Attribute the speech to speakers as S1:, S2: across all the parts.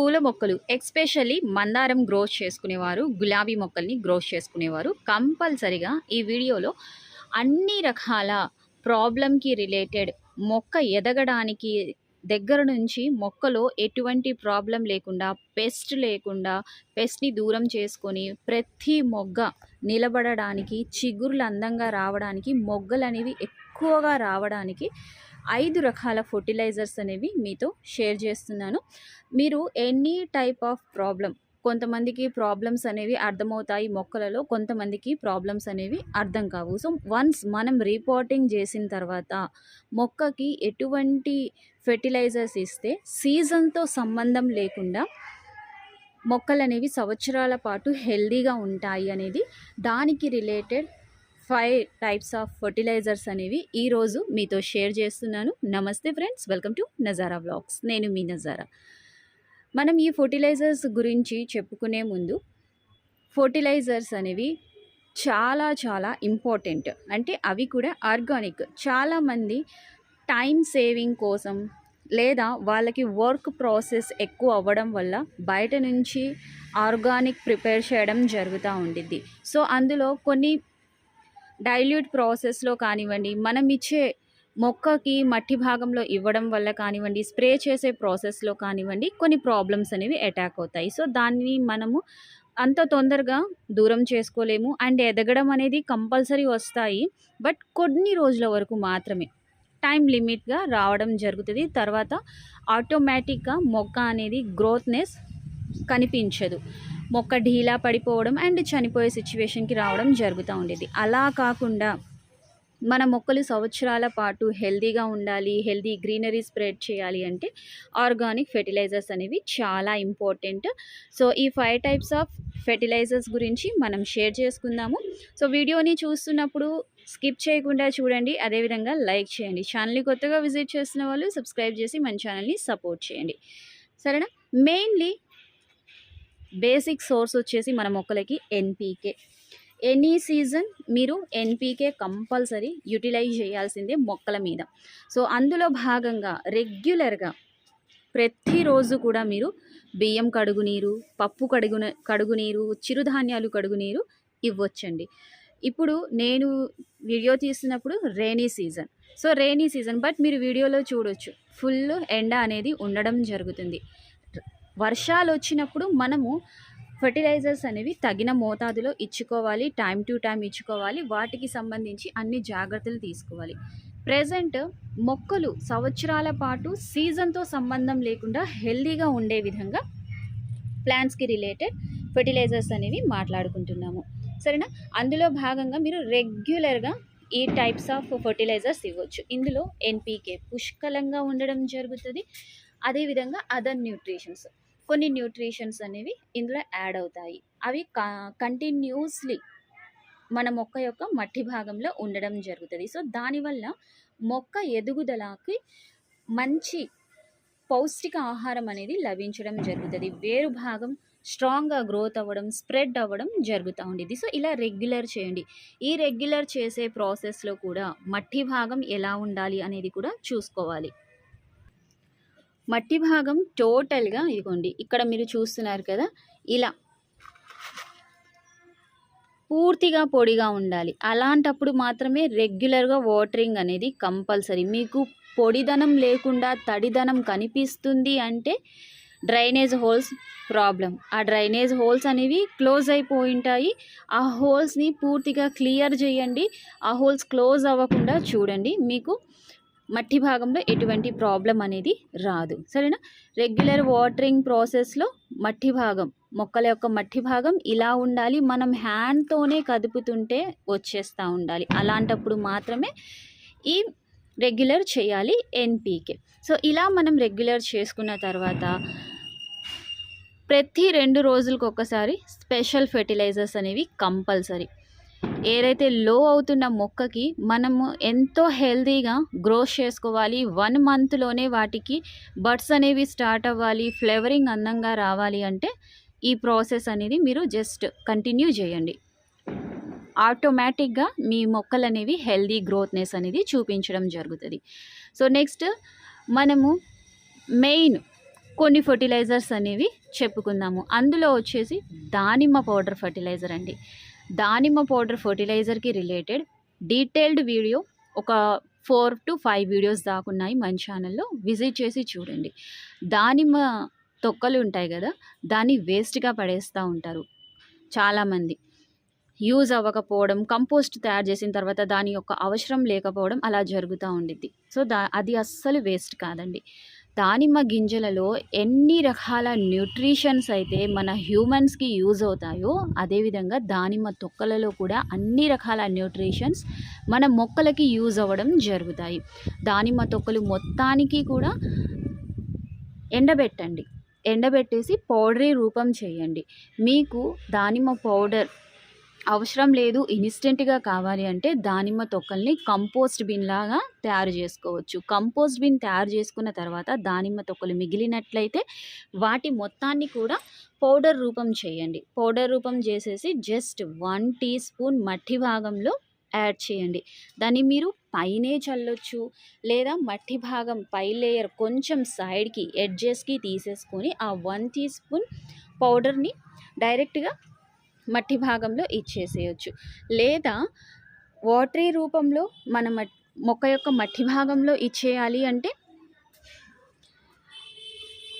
S1: పూల మొక్కలు ఎక్స్పెషల్లీ మందారం గ్రోత్ చేసుకునేవారు గులాబీ మొక్కల్ని గ్రోత్ చేసుకునేవారు. కంపల్సరిగా ఈ వీడియోలో అన్ని రకాల ప్రాబ్లంకి రిలేటెడ్ మొక్క ఎదగడానికి దగ్గర నుంచి మొక్కలో ఎటువంటి ప్రాబ్లం లేకుండా పెస్ట్ లేకుండా పెస్ట్ని దూరం చేసుకొని ప్రతి మొగ్గ నిలబడడానికి చిగుర్లు అందంగా రావడానికి మొగ్గలు అనేవి ఎక్కువగా రావడానికి ఐదు రకాల ఫర్టిలైజర్స్ అనేవి మీతో షేర్ చేస్తున్నాను. మీరు ఎనీ టైప్ ఆఫ్ ప్రాబ్లం కొంతమందికి ప్రాబ్లమ్స్ అనేవి అర్థమవుతాయి మొక్కలలో కొంతమందికి ప్రాబ్లమ్స్ అనేవి అర్థం కావు. సో వన్స్ మనం రిపోర్టింగ్ చేసిన తర్వాత మొక్కకి ఎటువంటి ఫెర్టిలైజర్స్ ఇస్తే సీజన్తో సంబంధం లేకుండా మొక్కలు అనేవి సంవత్సరాల పాటు హెల్దీగా ఉంటాయి అనేది దానికి related five types of fertilizers అనేవి ఈరోజు మీతో షేర్ చేస్తున్నాను. నమస్తే friends welcome to Nazara vlogs. నేను మీ నజారా. మనం ఈ ఫర్టిలైజర్స్ గురించి చెప్పుకునే ముందు ఫర్టిలైజర్స్ అనేవి చాలా చాలా ఇంపార్టెంట్. అంటే అవి కూడా ఆర్గానిక్. చాలామంది టైం సేవింగ్ కోసం లేదా వాళ్ళకి వర్క్ ప్రాసెస్ ఎక్కువ అవ్వడం వల్ల బయట నుంచి ఆర్గానిక్ ప్రిపేర్ చేయడం జరుగుతూ ఉండిద్ది. సో అందులో కొన్ని డైల్యూట్ ప్రాసెస్లో కానివ్వండి మనం ఇచ్చే మొక్కకి మట్టి భాగంలో ఇవ్వడం వల్ల కానివ్వండి స్ప్రే చేసే ప్రాసెస్లో కానివ్వండి కొన్ని ప్రాబ్లమ్స్ అనేవి అటాక్ అవుతాయి. సో దాన్ని మనము అంత తొందరగా దూరం చేసుకోలేము. అండ్ ఎదగడం అనేది కంపల్సరీ వస్తాయి. బట్ కొన్ని రోజుల వరకు మాత్రమే టైం లిమిట్గా రావడం జరుగుతుంది. తర్వాత ఆటోమేటిక్గా మొక్క అనేది గ్రోత్నెస్ కనిపించదు. మొక్క ఢీలా పడిపోవడం అండ్ చనిపోయే సిచ్యువేషన్కి రావడం జరుగుతూ ఉండేది. అలా కాకుండా మన మొక్కలు సంవత్సరాల పాటు హెల్దీగా ఉండాలి హెల్దీ గ్రీనరీ స్ప్రెడ్ చేయాలి అంటే ఆర్గానిక్ ఫెర్టిలైజర్స్ అనేవి చాలా ఇంపార్టెంట్. సో ఈ ఫైవ్ టైప్స్ ఆఫ్ ఫెర్టిలైజర్స్ గురించి మనం షేర్ చేసుకుందాము. సో వీడియోని చూస్తున్నప్పుడు స్కిప్ చేయకుండా చూడండి. అదేవిధంగా లైక్ చేయండి. ఛానల్ని కొత్తగా విజిట్ చేస్తున్న వాళ్ళు సబ్స్క్రైబ్ చేసి మన ఛానల్ని సపోర్ట్ చేయండి. సరేనా? మెయిన్లీ బేసిక్ సోర్స్ వచ్చేసి మన మొక్కలకి ఎన్పీకే ఎనీ సీజన్ మీరు ఎన్పీకే కంపల్సరీ యూటిలైజ్ చేయాల్సిందే మొక్కల మీద. సో అందులో భాగంగా రెగ్యులర్గా ప్రతిరోజు కూడా మీరు బియ్యం కడుగు నీరు పప్పు కడుగు కడుగు నీరు చిరుధాన్యాలు కడుగు నీరు ఇవ్వచ్చండి. ఇప్పుడు నేను video తీస్తున్నప్పుడు rainy season so rainy season but మీరు వీడియోలో చూడొచ్చు. ఫుల్ ఎండ అనేది ఉండడం జరుగుతుంది. వర్షాలు వచ్చినప్పుడు మనము ఫర్టిలైజర్స్ అనేవి తగిన మోతాదులో ఇచ్చుకోవాలి టైం టు టైం ఇచ్చుకోవాలి. వాటికి సంబంధించి అన్ని జాగ్రత్తలు తీసుకోవాలి. ప్రజెంట్ మొక్కలు సంవత్సరాల పాటు సీజన్తో సంబంధం లేకుండా హెల్దీగా ఉండే విధంగా ప్లాంట్స్కి రిలేటెడ్ ఫర్టిలైజర్స్ అనేవి మాట్లాడుకుంటున్నాము. సరేనా? అందులో భాగంగా మీరు రెగ్యులర్గా ఈ టైప్స్ ఆఫ్ ఫర్టిలైజర్స్ ఇవ్వచ్చు. ఇందులో ఎన్పీకే పుష్కలంగా ఉండడం జరుగుతుంది. అదేవిధంగా అదర్ న్యూట్రిషన్స్. కొన్ని న్యూట్రిషన్స్ అనేవి ఇందులో యాడ్ అవుతాయి. అవి కంటిన్యూస్లీ మన మొక్క యొక్క మట్టి భాగంలో ఉండడం జరుగుతుంది. సో దానివల్ల మొక్క ఎదుగుదలకి మంచి పౌష్టిక ఆహారం అనేది లభించడం జరుగుతుంది. వేరు భాగం స్ట్రాంగ్గా గ్రోత్ అవ్వడం స్ప్రెడ్ అవ్వడం జరుగుతూ ఉండేది సో ఇలా రెగ్యులర్ చేయండి. ఈ రెగ్యులర్ చేసే ప్రాసెస్లో కూడా మట్టి భాగం ఎలా ఉండాలి అనేది కూడా చూసుకోవాలి. మట్టి భాగం టోటల్గా ఇదిగోండి ఇక్కడ మీరు చూస్తున్నారు కదా ఇలా. పూర్తిగా పొడిగా ఉండాలి. అలాంటప్పుడు మాత్రమే రెగ్యులర్గా వాటరింగ్ అనేది కంపల్సరీ. మీకు పొడిదనం లేకుండా తడిదనం కనిపిస్తుంది అంటే డ్రైనేజ్ హోల్స్ ప్రాబ్లం ఆ డ్రైనేజ్ హోల్స్ అనేవి క్లోజ్ అయిపోయి ఉంటాయి ఆ హోల్స్ని పూర్తిగా క్లియర్ చేయండి. ఆ హోల్స్ క్లోజ్ అవ్వకుండా చూడండి. మీకు మట్టి భాగంలో ఎటువంటి ప్రాబ్లం అనేది రాదు. సరేనా? రెగ్యులర్ వాటరింగ్ ప్రాసెస్లో మట్టి భాగం మొక్కల యొక్క మట్టి భాగం ఇలా ఉండాలి. మనం హ్యాండ్తోనే కదుపుతుంటే వచ్చేస్తూ ఉండాలి. అలాంటప్పుడు మాత్రమే ఈ రెగ్యులర్ చేయాలి ఎన్పీకే. సో ఇలా మనం రెగ్యులర్ చేసుకున్న తర్వాత ప్రతి రెండు రోజులకు ఒకసారి స్పెషల్ ఫెర్టిలైజర్స్ అనేవి కంపల్సరీ. ఏదైతే లో అవుతున్న మొక్కకి మనము ఎంతో హెల్తీగా గ్రోత్ చేసుకోవాలి. వన్ మంత్లోనే వాటికి బడ్స్ అనేవి స్టార్ట్ అవ్వాలి. ఫ్లేవరింగ్ అందంగా రావాలి అంటే ఈ ప్రాసెస్ అనేది మీరు జస్ట్ కంటిన్యూ చేయండి. ఆటోమేటిక్గా మీ మొక్కలు అనేవి హెల్దీ గ్రోత్నెస్ అనేది చూపించడం జరుగుతుంది. సో నెక్స్ట్ మనము మెయిన్ కొన్ని ఫర్టిలైజర్స్ అనేవి చెప్పుకుందాము. అందులో వచ్చేసి దానిమ్మ పౌడర్ ఫర్టిలైజర్ అండి. దానిమ్మ పౌడర్ ఫర్టిలైజర్కి రిలేటెడ్ డీటెయిల్డ్ వీడియో ఒక ఫోర్ టు ఫైవ్ వీడియోస్ దాకున్నాయి మన ఛానల్లో. విజిట్ చేసి చూడండి. దానిమ్మ తొక్కలు ఉంటాయి కదా దాన్ని వేస్ట్గా పడేస్తూ ఉంటారు చాలామంది. యూజ్ అవ్వకపోవడం కంపోస్ట్ తయారు చేసిన తర్వాత దాని యొక్క అవసరం లేకపోవడం అలా జరుగుతూ ఉండిద్ది. సో దా అది అస్సలు వేస్ట్ కాదండి. దానిమ్మ గింజలలో ఎన్ని రకాల న్యూట్రిషన్స్ అయితే మన హ్యూమన్స్కి యూజ్ అవుతాయో అదేవిధంగా దానిమ్మ తొక్కలలో కూడా అన్ని రకాల న్యూట్రిషన్స్ మన మొక్కలకి యూజ్ అవ్వడం జరుగుతాయి. దానిమ్మ తొక్కలు మొత్తానికి కూడా ఎండబెట్టండి. ఎండబెట్టేసి పౌడరీ రూపం చేయండి. మీకు దానిమ్మ పౌడర్ అవసరం లేదు ఇన్స్టెంట్గా కావాలి అంటే దానిమ్మ తొక్కల్ని కంపోస్ట్ బిన్ లాగా తయారు చేసుకోవచ్చు. కంపోస్ట్ బిన్ తయారు చేసుకున్న తర్వాత దానిమ్మ తొక్కలు మిగిలినట్లయితే వాటి మొత్తాన్ని కూడా పౌడర్ రూపం చేయండి. పౌడర్ రూపం చేసేసి జస్ట్ వన్ టీ స్పూన్ మట్టి భాగంలో యాడ్ చేయండి. దాన్ని మీరు పైనే చల్లొచ్చు లేదా మట్టి భాగం పై లేయర్ కొంచెం సైడ్కి ఎడ్జెస్కి తీసేసుకొని ఆ వన్ టీ స్పూన్ పౌడర్ని డైరెక్ట్గా మట్టి భాగంలో ఇచ్చేసేయచ్చు. లేదా వాటరీ రూపంలో మన మొక్క యొక్క మట్టి భాగంలో ఇచ్చేయాలి అంటే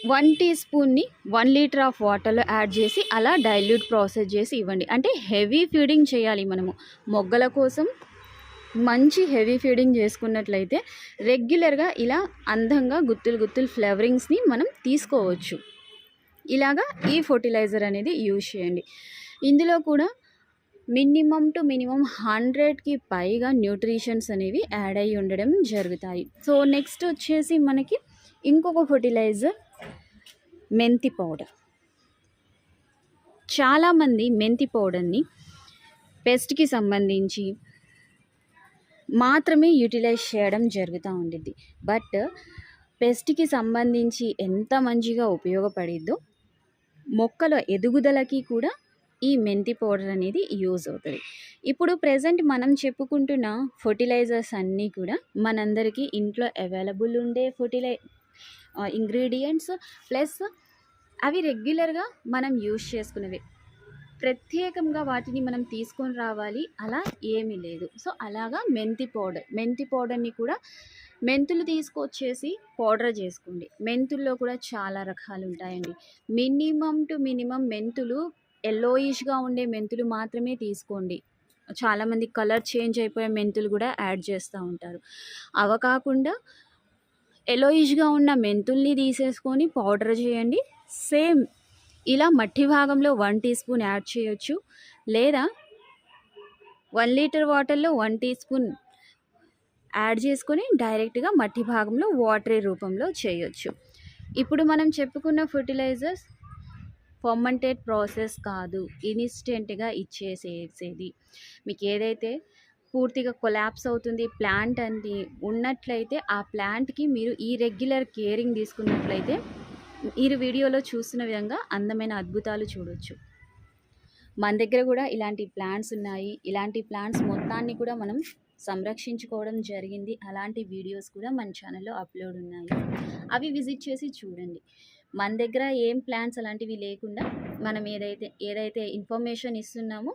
S1: వన్ టీ స్పూన్ని వన్ లీటర్ ఆఫ్ వాటర్లో యాడ్ చేసి అలా డైల్యూట్ ప్రాసెస్ చేసి ఇవ్వండి. అంటే హెవీ ఫీడింగ్ చేయాలి మనము. మొగ్గల కోసం మంచి హెవీ ఫీడింగ్ చేసుకున్నట్లయితే రెగ్యులర్గా ఇలా అందంగా గుత్తులు గుత్తులు ఫ్లేవరింగ్స్ని మనం తీసుకోవచ్చు. ఇలాగా ఈ ఫర్టిలైజర్ అనేది యూజ్ చేయండి. ఇందులో కూడా మినిమం టు మినిమం హండ్రెడ్కి పైగా న్యూట్రిషన్స్ అనేవి యాడ్ అయ్యి ఉండడం జరుగుతాయి. సో నెక్స్ట్ వచ్చేసి మనకి ఇంకొక ఫర్టిలైజర్ మెంతి పౌడర్. చాలామంది మెంతి పౌడర్ని పెస్ట్కి సంబంధించి మాత్రమే యూటిలైజ్ చేయడం జరుగుతూ ఉండిద్ది. బట్ పెస్ట్కి సంబంధించి ఎంత మంచిగా ఉపయోగపడిద్దో మొక్కల ఎదుగుదలకి కూడా ఈ మెంతి పౌడర్ అనేది యూజ్ అవుతుంది. ఇప్పుడు ప్రజెంట్ మనం చెప్పుకుంటున్న ఫర్టిలైజర్స్ అన్నీ కూడా మనందరికీ ఇంట్లో అవైలబుల్ ఉండే ఫర్టిలై ఇంగ్రీడియంట్స్ ప్లస్ అవి రెగ్యులర్గా మనం యూజ్ చేసుకునేవి. ప్రత్యేకంగా వాటిని మనం తీసుకొని రావాలి అలా ఏమీ లేదు. సో అలాగా మెంతి పౌడర్ మెంతి పౌడర్ని కూడా మెంతులు తీసుకొచ్చేసి పౌడర్ చేసుకోండి. మెంతుల్లో కూడా చాలా రకాలు ఉంటాయండి. మినిమం టు మినిమం మెంతులు ఎల్లోయిష్గా ఉండే మెంతులు మాత్రమే తీసుకోండి. చాలామంది కలర్ చేంజ్ అయిపోయే మెంతులు కూడా యాడ్ చేస్తూ ఉంటారు. అవ కాకుండా ఎలోయిష్గా ఉన్న మెంతుల్ని తీసేసుకొని పౌడర్ చేయండి. సేమ్ ఇలా మట్టి భాగంలో వన్ టీ స్పూన్ యాడ్ చేయొచ్చు. లేదా వన్ లీటర్ వాటర్లో వన్ టీ స్పూన్ యాడ్ చేసుకొని డైరెక్ట్గా మట్టి భాగంలో వాటరీ రూపంలో చేయొచ్చు. ఇప్పుడు మనం చెప్పుకున్న ఫర్టిలైజర్స్ ఫర్మంటెడ్ ప్రాసెస్ కాదు. ఇన్స్టెంట్గా ఇచ్చేసేసేది. మీకు ఏదైతే పూర్తిగా కొలాప్స్ అవుతుంది ప్లాంట్ అని ఉన్నట్లయితే ఆ ప్లాంట్కి మీరు ఈ రెగ్యులర్ కేరింగ్ తీసుకున్నట్లయితే మీరు వీడియోలో చూస్తున్న విధంగా అందమైన అద్భుతాలు చూడొచ్చు. మన దగ్గర కూడా ఇలాంటి ప్లాంట్స్ ఉన్నాయి. ఇలాంటి ప్లాంట్స్ మొత్తాన్ని కూడా మనం సంరక్షించుకోవడం జరిగింది. అలాంటి వీడియోస్ కూడా మన ఛానల్లో అప్లోడ్ ఉన్నాయి. అవి విజిట్ చేసి చూడండి. మన దగ్గర ఏం ప్లాన్స్ అలాంటివి లేకుండా మనం ఏదైతే ఏదైతే ఇన్ఫర్మేషన్ ఇస్తున్నామో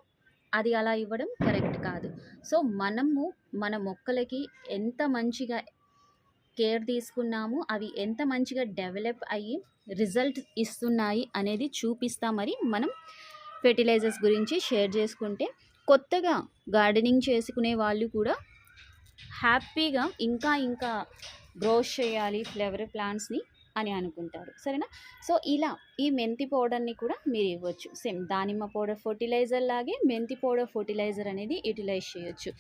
S1: అది అలా ఇవ్వడం కరెక్ట్ కాదు. సో మనము మన మొక్కలకి ఎంత మంచిగా కేర్ తీసుకున్నాము అవి ఎంత మంచిగా డెవలప్ అయ్యి రిజల్ట్ ఇస్తున్నాయి అనేది చూపిస్తా మరి మనం ఫెర్టిలైజర్స్ గురించి షేర్ చేసుకుంటే కొత్తగా గార్డెనింగ్ చేసుకునే వాళ్ళు కూడా హ్యాపీగా ఇంకా ఇంకా గ్రోత్ చేయాలి ఫ్లవర్ ప్లాంట్స్ని అని అనుకుంటారు. సరేనా? సో ఇలా ఈ మెంతి పౌడర్ని కూడా మీరు ఇవ్వచ్చు. సేమ్ దానిమ్మ పౌడర్ ఫర్టిలైజర్ లాగే మెంతి పౌడర్ ఫర్టిలైజర్ అనేది యూటిలైజ్ చేయొచ్చు.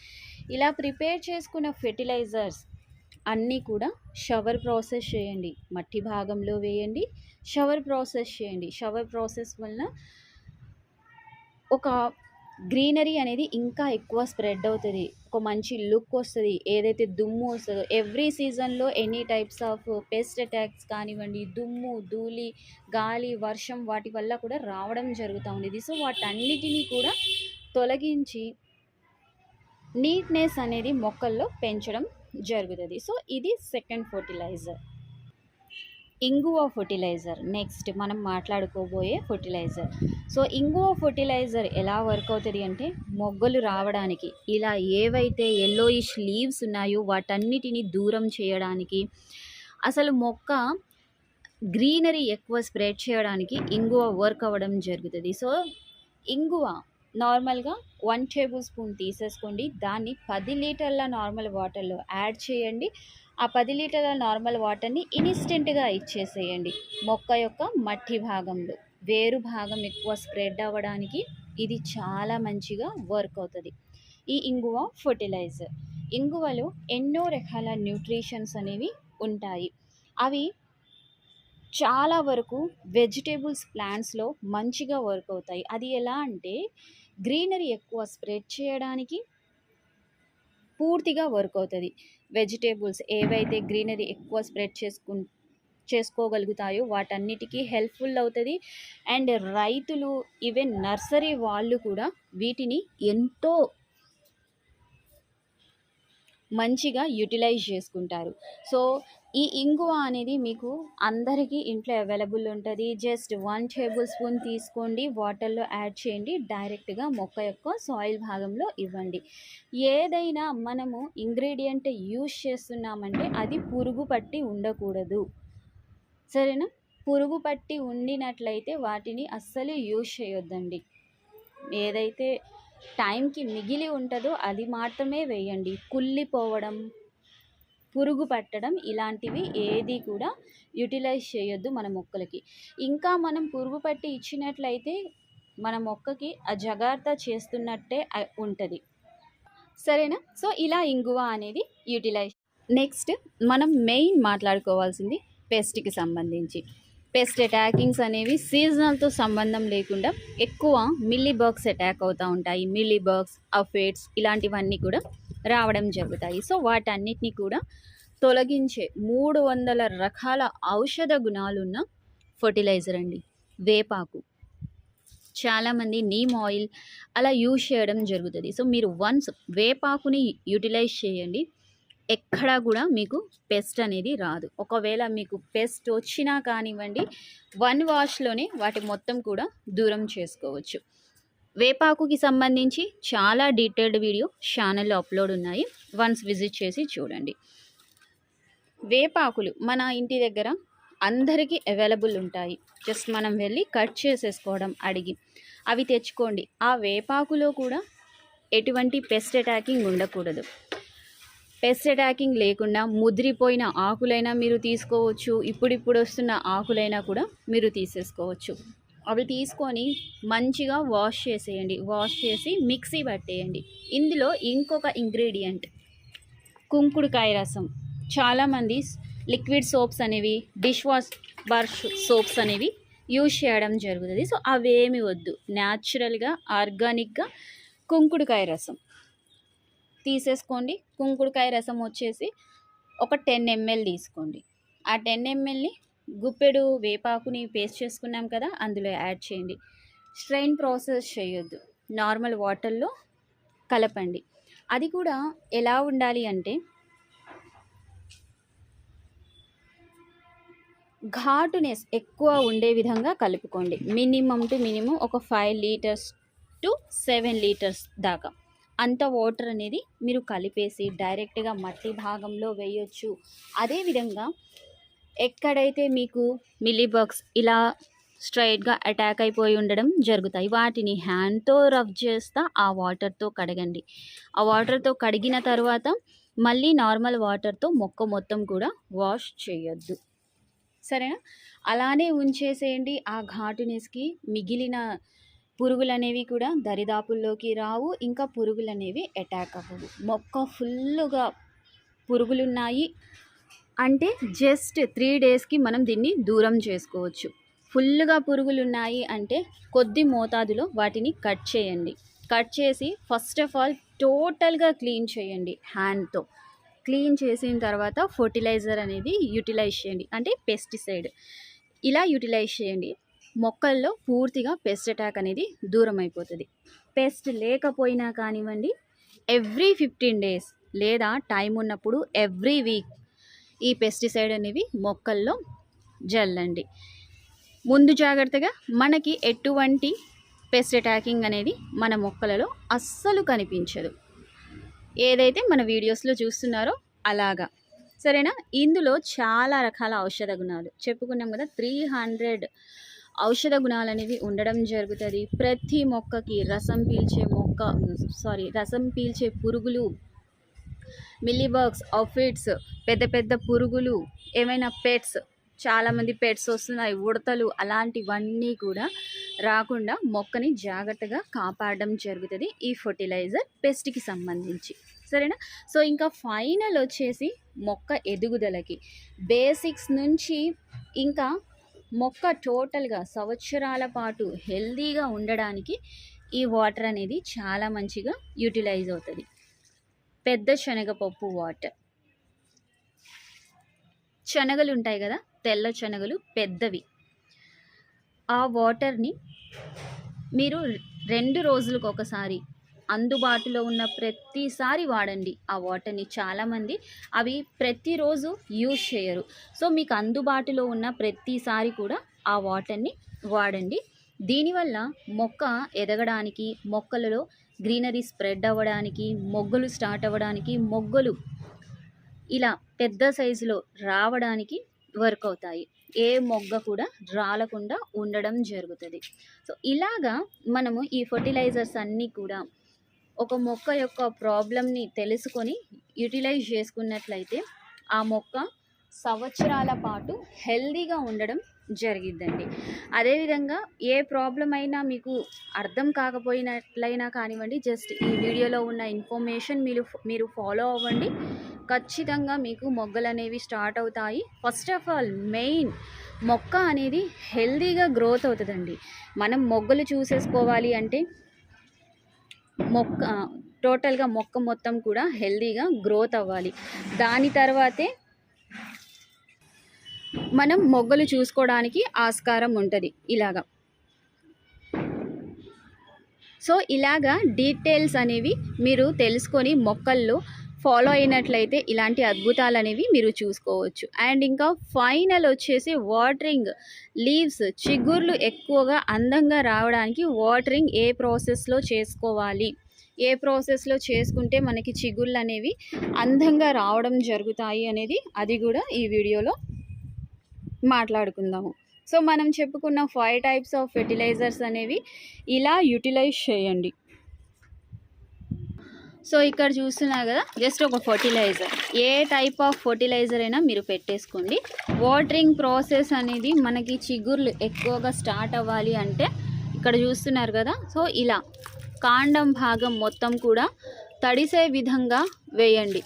S1: ఇలా ప్రిపేర్ చేసుకున్న ఫెర్టిలైజర్స్ అన్నీ కూడా షవర్ ప్రాసెస్ చేయండి. మట్టి భాగంలో వేయండి. షవర్ ప్రాసెస్ చేయండి. షవర్ ప్రాసెస్ వలన ఒక గ్రీనరీ అనేది ఇంకా ఎక్కువ స్ప్రెడ్ అవుతుంది. ఒక మంచి లుక్ వస్తుంది. ఏదైతే దుమ్ము వస్తుందో ఎవ్రీ సీజన్లో any types of pest attacks కానివ్వండి దుమ్ము ధూళి గాలి వర్షం వాటి వల్ల కూడా రావడం జరుగుతూ ఉండేది. సో వాటన్నిటినీ కూడా తొలగించి నీట్నెస్ అనేది మొక్కల్లో పెంచడం జరుగుతుంది. సో ఇది సెకండ్ ఫర్టిలైజర్. ఇంగువ ఫర్టిలైజర్. నెక్స్ట్ మనం మాట్లాడుకోబోయే ఫర్టిలైజర్. సో ఇంగువ ఫర్టిలైజర్ ఎలా వర్క్ అవుతుంది అంటే మొగ్గలు రావడానికి ఇలా ఏవైతే ఎల్లోయిష్ లీవ్స్ ఉన్నాయో వాటన్నిటిని దూరం చేయడానికి అసలు మొక్క గ్రీనరీ ఎక్కువ స్ప్రెడ్ చేయడానికి ఇంగువ వర్క్ అవ్వడం జరుగుతుంది. సో ఇంగువ నార్మల్గా వన్ టేబుల్ స్పూన్ తీసేసుకోండి. దాన్ని పది లీటర్ల నార్మల్ వాటర్లో యాడ్ చేయండి. ఆ పది లీటర్ల నార్మల్ వాటర్ని ఇన్స్టెంట్గా ఇచ్చేసేయండి. మొక్క యొక్క మట్టి భాగంలో. వేరు భాగం ఎక్కువ స్ప్రెడ్ అవ్వడానికి ఇది చాలా మంచిగా వర్క్ అవుతుంది. ఈ ఇంగువ ఫర్టిలైజర్. ఇంగువలో ఎన్నో రకాల న్యూట్రిషన్స్ అనేవి ఉంటాయి. అవి చాలా వరకు వెజిటేబుల్స్ ప్లాంట్స్లో మంచిగా వర్క్ అవుతాయి. అది ఎలా అంటే గ్రీనరీ ఎక్కువ స్ప్రెడ్ చేయడానికి పూర్తిగా వర్క్ అవుతుంది. వెజిటేబుల్స్ ఏవైతే గ్రీనరీ ఎక్కువ స్ప్రెడ్ చేసుకు చేసుకోగలుగుతాయో వాటన్నిటికీ హెల్ప్ఫుల్ అవుతుంది. అండ్ రైతులు ఈవెన్ నర్సరీ వాళ్ళు కూడా వీటిని ఎంతో మంచిగా యూటిలైజ్ చేసుకుంటారు. సో ఈ ఇంగువ అనేది మీకు అందరికీ ఇంట్లో అవైలబుల్ ఉంటుంది. జస్ట్ వన్ టేబుల్ స్పూన్ తీసుకోండి. వాటర్లో యాడ్ చేయండి. డైరెక్ట్గా మొక్క యొక్క సాయిల్ భాగంలో ఇవ్వండి. ఏదైనా మనము ఇంగ్రీడియంట్ యూజ్ చేస్తున్నామంటే అది పురుగు పట్టి ఉండకూడదు. సరేనా? పురుగు పట్టి ఉండినట్లయితే వాటిని అస్సలు యూజ్ చేయొద్దండి. ఏదైతే టైంకి మిగిలి ఉంటుందో అది మాత్రమే వేయండి. కుళ్ళిపోవడం పురుగు పట్టడం ఇలాంటివి ఏది కూడా యూటిలైజ్ చేయొద్దు మన మొక్కలకి. ఇంకా మనం పురుగు పట్టి ఇచ్చినట్లయితే మన మొక్కకి ఆ జగార్త చేస్తున్నట్టే ఉంటుంది. సరేనా? సో ఇలా ఇంగువ అనేది యూటిలైజ్ నెక్స్ట్ మనం మెయిన్ మాట్లాడుకోవాల్సింది పెస్ట్కి సంబంధించి. పెస్ట్ అటాకింగ్స్ అనేవి సీజనల్తో సంబంధం లేకుండా ఎక్కువ మిల్లీ బర్గ్స్ అటాక్ అవుతూ ఉంటాయి. మిల్లీ బర్గ్స్ అఫేట్స్ ఇలాంటివన్నీ కూడా రావడం జరుగుతాయి. సో వాటన్నిటిని కూడా తొలగించే మూడు వందల రకాల ఔషధ గుణాలున్న ఫర్టిలైజర్ అండి. వేపాకు. చాలామంది నీమ్ ఆయిల్ అలా యూజ్ చేయడం జరుగుతుంది. సో మీరు వన్స్ వేపాకుని యూటిలైజ్ చేయండి. ఎక్కడా కూడా మీకు పెస్ట్ అనేది రాదు. ఒకవేళ మీకు పెస్ట్ వచ్చినా కానివ్వండి వన్ వాష్లోనే వాటి మొత్తం కూడా దూరం చేసుకోవచ్చు. వేపాకుకి సంబంధించి చాలా డీటెయిల్డ్ వీడియో ఛానల్లో అప్లోడ్ ఉన్నాయి. వన్స్ విజిట్ చేసి చూడండి. వేపాకులు మన ఇంటి దగ్గర అందరికీ అవైలబుల్ ఉంటాయి. జస్ట్ మనం వెళ్ళి కట్ చేసేసుకోవడం అడిగి అవి తెచ్చుకోండి. ఆ వేపాకులో కూడా ఎటువంటి పెస్ట్ అటాకింగ్ ఉండకూడదు. పెస్ట్ అటాకింగ్ లేకుండా ముదిరిపోయిన ఆకులైనా మీరు తీసుకోవచ్చు. ఇప్పుడిప్పుడు వస్తున్న ఆకులైనా కూడా మీరు తీసేసుకోవచ్చు. అవి తీసుకొని మంచిగా వాష్ చేసేయండి. వాష్ చేసి మిక్సీ పట్టేయండి. ఇందులో ఇంకొక ఇంగ్రీడియంట్ కుంకుడుకాయ రసం. చాలామంది లిక్విడ్ సోప్స్ అనేవి డిష్ వాష్ బార్ సోప్స్ అనేవి యూజ్ చేయడం జరుగుతుంది. సో అవేమి వద్దు. న్యాచురల్గా ఆర్గానిక్గా కుంకుడుకాయ రసం. తీసేసుకోండి. కుంకుడుకాయ రసం వచ్చేసి ఒక టెన్ ఎంఎల్ తీసుకోండి. ఆ టెన్ ఎంఎల్ని గుప్పెడు వేపాకుని పేస్ట్ చేసుకున్నాం కదా అందులో యాడ్ చేయండి. స్ట్రెయిన్ ప్రాసెస్ చేయొద్దు. నార్మల్ వాటర్లో కలపండి. అది కూడా ఎలా ఉండాలి అంటే ఘాటునెస్ ఎక్కువ ఉండే విధంగా కలుపుకోండి. మినిమం టు మినిమం ఒక five litres to seven litres దాకా. అంత వాటర్ అనేది మీరు కలిపేసి డైరెక్ట్గా మట్టి భాగంలో వేయొచ్చు. అదేవిధంగా ఎక్కడైతే మీకు మిలీబగ్స్ ఇలా స్ట్రైట్గా అటాక్ అయిపోయి ఉండడం జరుగుతాయి వాటిని హ్యాండ్తో రబ్ చేస్తా ఆ వాటర్తో కడగండి. ఆ వాటర్తో కడిగిన తర్వాత మళ్ళీ నార్మల్ వాటర్తో మొక్క మొత్తం కూడా వాష్ చేయొద్దు. సరేనా? అలానే ఉంచేసేయండి. ఆ ఘాటునెస్కి మిగిలిన పురుగులు అనేవి కూడా దరిదాపుల్లోకి రావు ఇంకా పురుగులు అనేవి అటాక్ అవ్వవు. మొక్క ఫుల్లుగా పురుగులున్నాయి. అంటే జస్ట్ త్రీ డేస్కి మనం దీన్ని దూరం చేసుకోవచ్చు. ఫుల్గా పురుగులు ఉన్నాయి అంటే కొద్ది మోతాదులో వాటిని కట్ చేయండి. కట్ చేసి ఫస్ట్ ఆఫ్ ఆల్ టోటల్గా క్లీన్ చేయండి హ్యాండ్తో. క్లీన్ చేసిన తర్వాత ఫర్టిలైజర్ అనేది యూటిలైజ్ చేయండి. అంటే పెస్టిసైడ్. ఇలా యూటిలైజ్ చేయండి. మొక్కల్లో పూర్తిగా పెస్ట్ అటాక్ అనేది దూరం అయిపోతుంది. పెస్ట్ లేకపోయినా కానివ్వండి ఎవ్రీ ఫిఫ్టీన్ డేస్ లేదా టైం ఉన్నప్పుడు ఎవ్రీ వీక్ ఈ పెస్టిసైడ్ అనేవి మొక్కల్లో జల్లండి. ముందు జాగ్రత్తగా మనకి ఎటువంటి పెస్ట్ అటాకింగ్ అనేది మన మొక్కలలో అస్సలు కనిపించదు. ఏదైతే మన వీడియోస్లో చూస్తున్నారో అలాగా. సరేనా? ఇందులో చాలా రకాల ఔషధ గుణాలు. చెప్పుకున్నాం కదా త్రీ హండ్రెడ్ ఔషధ గుణాలు అనేవి ఉండడం జరుగుతుంది. ప్రతి మొక్కకి రసం పీల్చే మొక్క సారీ రసం పీల్చే పురుగులు మిల్లీబర్గ్స్ ఆఫిడ్స్ పెద్ద పెద్ద పురుగులు ఏమైనా పెట్స్ చాలామంది పెట్స్ వస్తున్నాయి ఉడతలు అలాంటివన్నీ కూడా రాకుండా మొక్కని జాగ్రత్తగా కాపాడడం జరుగుతుంది ఈ ఫర్టిలైజర్ పెస్ట్కి సంబంధించి. సరేనా? సో ఇంకా ఫైనల్ వచ్చేసి మొక్క ఎదుగుదలకి. బేసిక్స్ నుంచి ఇంకా మొక్క టోటల్గా సంవత్సరాల పాటు హెల్దీగా ఉండడానికి ఈ వాటర్ అనేది చాలా మంచిగా యూటిలైజ్ అవుతుంది. పెద్ద శనగపప్పు వాటర్. శనగలు ఉంటాయి కదా తెల్ల శనగలు పెద్దవి. ఆ వాటర్ని మీరు రెండు రోజులకు ఒకసారి అందుబాటులో ఉన్న ప్రతిసారి వాడండి. ఆ వాటర్ని చాలామంది అవి ప్రతిరోజు యూజ్ చేయరు. సో మీకు అందుబాటులో ఉన్న ప్రతిసారి కూడా ఆ వాటర్ని వాడండి. దీనివల్ల మొక్క ఎదగడానికి మొక్కలలో గ్రీనరీ స్ప్రెడ్ అవ్వడానికి మొగ్గలు స్టార్ట్ అవ్వడానికి మొగ్గలు ఇలా పెద్ద సైజులో రావడానికి వర్క్ అవుతాయి. ఏ మొగ్గ కూడా రాలకుండా ఉండడం జరుగుతుంది. సో ఇలాగా మనము ఈ ఫర్టిలైజర్స్ అన్నీ కూడా ఒక మొక్క యొక్క ప్రాబ్లమ్ని తెలుసుకొని యూటిలైజ్ చేసుకున్నట్లయితే ఆ మొక్క సంవత్సరాల పాటు హెల్దీగా ఉండడం జరిగిద్దండి. అదేవిధంగా ఏ ప్రాబ్లం అయినా మీకు అర్థం కాకపోయినట్లయినా కానివ్వండి జస్ట్ ఈ వీడియోలో ఉన్న ఇన్ఫర్మేషన్ మీరు మీరు ఫాలో అవ్వండి. ఖచ్చితంగా మీకు మొగ్గలు అనేవి స్టార్ట్ అవుతాయి. ఫస్ట్ ఆఫ్ ఆల్ మెయిన్ మొక్క అనేది హెల్దీగా గ్రోత్ అవుతుందండి. మనం మొగ్గలు చూసేసుకోవాలి అంటే మొక్క టోటల్గా మొక్క మొత్తం కూడా హెల్దీగా గ్రోత్ అవ్వాలి. దాని తర్వాతే మనం మొగ్గలు చూసుకోవడానికి ఆస్కారం ఉంటుంది ఇలాగా. సో ఇలాగా డీటెయిల్స్ అనేవి మీరు తెలుసుకొని మొక్కల్లో ఫాలో అయినట్లయితే ఇలాంటి అద్భుతాలు అనేవి మీరు చూసుకోవచ్చు. అండ్ ఇంకా ఫైనల్ వచ్చేసి వాటరింగ్ లీవ్స్ చిగుర్లు ఎక్కువగా అందంగా రావడానికి వాటరింగ్ ఏ ప్రాసెస్లో చేసుకోవాలి? ఏ ప్రాసెస్లో చేసుకుంటే మనకి చిగుళ్ళు అనేవి అందంగా రావడం జరుగుతాయి అనేది అది కూడా ఈ వీడియోలో మాట్లాడుకుందాము. సో మనం చెప్పుకున్న ఫైవ్ టైప్స్ ఆఫ్ ఫెర్టిలైజర్స్ అనేవి ఇలా యూటిలైజ్ చేయండి. సో ఇక్కడ చూస్తున్నారు కదా జస్ట్ ఒక ఫర్టిలైజర్. ఏ టైప్ ఆఫ్ ఫర్టిలైజర్ అయినా మీరు పెట్టేసుకోండి. వాటరింగ్ ప్రాసెస్ అనేది మనకి చిగుర్లు ఎక్కువగా స్టార్ట్ అవ్వాలి అంటే ఇక్కడ చూస్తున్నారు కదా సో ఇలా కాండం భాగం మొత్తం కూడా తడిసే విధంగా వేయండి.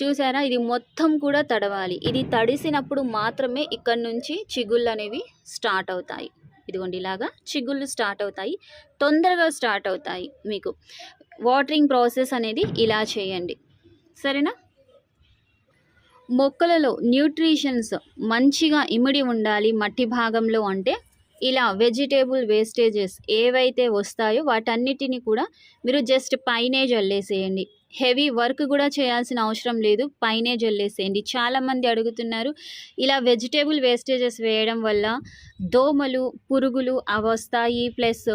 S1: చూసారా? ఇది మొత్తం కూడా తడవాలి. ఇది తడిసినప్పుడు మాత్రమే ఇక్కడ నుంచి చిగుళ్ళు అనేవి స్టార్ట్ అవుతాయి. ఇదిగోండి ఇలాగా చిగుళ్ళు స్టార్ట్ అవుతాయి. తొందరగా స్టార్ట్ అవుతాయి మీకు. వాటరింగ్ ప్రాసెస్ అనేది ఇలా చేయండి. సరేనా? మొక్కలలో న్యూట్రిషన్స్ మంచిగా ఇమిడి ఉండాలి మట్టి భాగంలో అంటే ఇలా వెజిటేబుల్ వేస్టేజెస్ ఏవైతే వస్తాయో వాటన్నిటిని కూడా మీరు జస్ట్ పైనే జల్లేసేయండి హెవీ వర్క్ కూడా చేయాల్సిన అవసరం లేదు. పైనే జల్లేసేయండి. చాలామంది అడుగుతున్నారు ఇలా వెజిటేబుల్ వేస్టేజెస్ వేయడం వల్ల దోమలు పురుగులు అవి వస్తాయి ప్లస్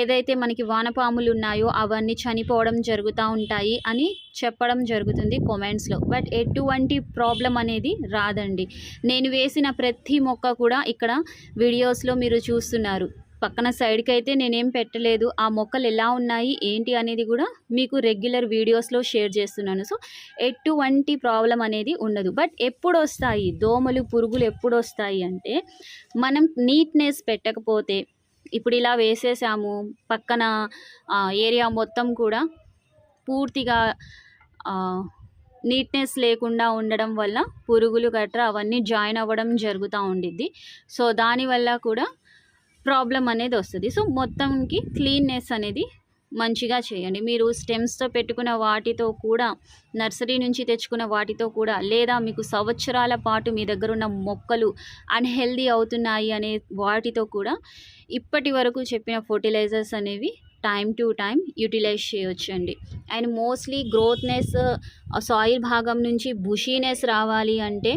S1: ఏదైతే మనకి వానపాములు ఉన్నాయో అవన్నీ చనిపోవడం జరుగుతూ ఉంటాయి అని చెప్పడం జరుగుతుంది కామెంట్స్లో. బట్ ఎటువంటి ప్రాబ్లం అనేది రాదండి. నేను వేసిన ప్రతి మొక్క కూడా ఇక్కడ వీడియోస్లో మీరు చూస్తున్నారు. పక్కన సైడ్కి అయితే నేనేం పెట్టలేదు. ఆ మొక్కలు ఎలా ఉన్నాయి ఏంటి అనేది కూడా మీకు రెగ్యులర్ వీడియోస్లో షేర్ చేస్తున్నాను. సో ఎటువంటి ప్రాబ్లం అనేది ఉండదు. బట్ ఎప్పుడు వస్తాయి దోమలు పురుగులు ఎప్పుడు వస్తాయి అంటే మనం నీట్నెస్ పెట్టకపోతే ఇప్పుడు ఇలా వేసేసాము పక్కన ఏరియా మొత్తం కూడా పూర్తిగా నీట్నెస్ లేకుండా ఉండడం వల్ల పురుగులు గట్రా అవన్నీ జాయిన్ అవ్వడం జరుగుతూ ఉండిద్ది. సో దానివల్ల కూడా ప్రాబ్లం అనేది వస్తుంది. సో మొత్తంకి క్లీన్నెస్ అనేది మంచిగా చేయండి. మీరు స్టెమ్స్తో పెట్టుకున్న వాటితో కూడా నర్సరీ నుంచి తెచ్చుకున్న వాటితో కూడా లేదా మీకు సంవత్సరాల పాటు మీ దగ్గర ఉన్న మొక్కలు అన్హెల్దీ అవుతున్నాయి అనే వాటితో కూడా ఇప్పటి వరకు చెప్పిన ఫర్టిలైజర్స్ అనేవి టైం టు టైం యూటిలైజ్ చేయొచ్చండి. అండ్ మోస్ట్లీ గ్రోత్నెస్ సాయిల్ భాగం నుంచి బుషీనెస్ రావాలి అంటే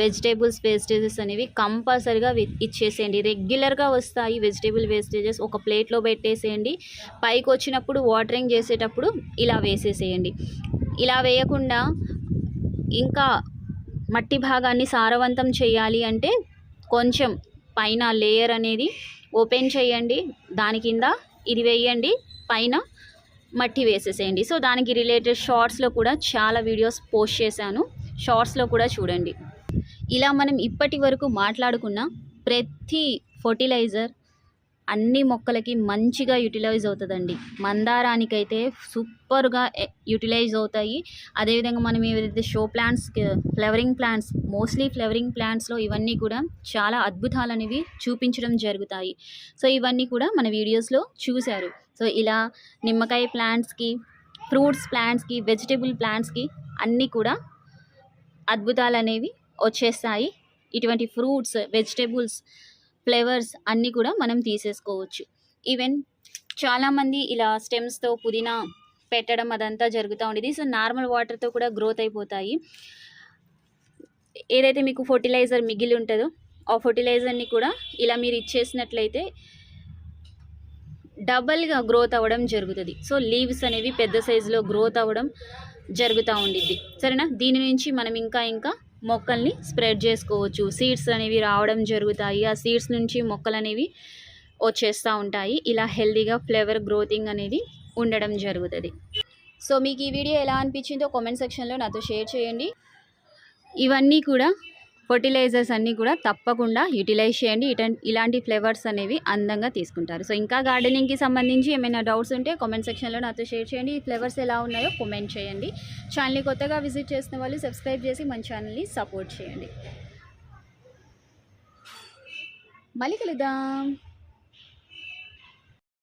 S1: వెజిటేబుల్స్ వేస్టేజెస్ అనేవి కంపల్సరిగా ఇచ్చేసేయండి. రెగ్యులర్గా వస్తాయి వెజిటేబుల్ వేస్టేజెస్ ఒక ప్లేట్లో పెట్టేసేయండి. పైకి వచ్చినప్పుడు వాటరింగ్ చేసేటప్పుడు ఇలా వేసేసేయండి. ఇలా వేయకుండా ఇంకా మట్టి భాగాన్ని సారవంతం చేయాలి అంటే కొంచెం పైన లేయర్ అనేది ఓపెన్ చేయండి. దాని కింద ఇది వేయండి. పైన మట్టి వేసేసేయండి. సో దానికి రిలేటెడ్ షార్ట్స్లో కూడా చాలా వీడియోస్ పోస్ట్ చేశాను. షార్ట్స్లో కూడా చూడండి. ఇలా మనం ఇప్పటి వరకు మాట్లాడుకున్న ప్రతి ఫర్టిలైజర్ అన్ని మొక్కలకి మంచిగా యూటిలైజ్ అవుతుందండి. మందారానికైతే సూపర్గా యూటిలైజ్ అవుతాయి. అదేవిధంగా మనం ఏదైతే show plants flowering plants mostly flowering ప్లాంట్స్లో ఇవన్నీ కూడా చాలా అద్భుతాలు అనేవి చూపించడం జరుగుతాయి. సో ఇవన్నీ కూడా మన వీడియోస్లో చూశారు. సో ఇలా నిమ్మకాయ ప్లాంట్స్కి ఫ్రూట్స్ ప్లాంట్స్కి వెజిటేబుల్ ప్లాంట్స్కి అన్నీ కూడా అద్భుతాలు అనేవి వచ్చేస్తాయి. ఇటువంటి ఫ్రూట్స్ వెజిటేబుల్స్ ఫ్లేవర్స్ అన్నీ కూడా మనం తీసేసుకోవచ్చు. ఈవెన్ చాలామంది ఇలా స్టెమ్స్తో పుదీనా పెట్టడం అదంతా జరుగుతూ ఉండేది. సో నార్మల్ వాటర్తో కూడా గ్రోత్ అయిపోతాయి. ఏదైతే మీకు ఫర్టిలైజర్ మిగిలి ఉంటుందో ఆ ఫర్టిలైజర్ని కూడా ఇలా మీరు ఇచ్చేసినట్లయితే డబల్గా గ్రోత్ అవ్వడం జరుగుతుంది. సో లీవ్స్ అనేవి పెద్ద సైజులో గ్రోత్ అవ్వడం జరుగుతూ ఉండిద్ది. సరేనా? దీని నుంచి మనం ఇంకా ఇంకా మొక్కల్ని స్ప్రెడ్ చేసుకోవచ్చు. సీడ్స్ అనేవి రావడం జరుగుతాయి. ఆ సీడ్స్ నుంచి మొక్కలు అనేవి వచ్చేస్తూ ఉంటాయి. ఇలా హెల్దీగా ఫ్లేవర్ గ్రోతింగ్ అనేది ఉండడం జరుగుతుంది. సో మీకు ఈ వీడియో ఎలా అనిపించిందో కామెంట్ సెక్షన్లో నాతో షేర్ చేయండి. ఇవన్నీ కూడా ఫర్టిలైజర్స్ అన్నీ కూడా తప్పకుండా యూటిలైజ్ చేయండి. ఇలాంటి ఫ్లేవర్స్ అనేవి అందంగా తీసుకుంటారు. సో ఇంకా గార్డెనింగ్కి సంబంధించి ఏమైనా డౌట్స్ ఉంటే కామెంట్ సెక్షన్లో నాతో షేర్ చేయండి. ఈ ఫ్లేవర్స్ ఎలా ఉన్నాయో కామెంట్ చేయండి. ఛానల్ని కొత్తగా విజిట్ చేసిన వాళ్ళు సబ్స్క్రైబ్ చేసి మన ఛానల్ని సపోర్ట్ చేయండి. మళ్ళీ కలుద్దాం.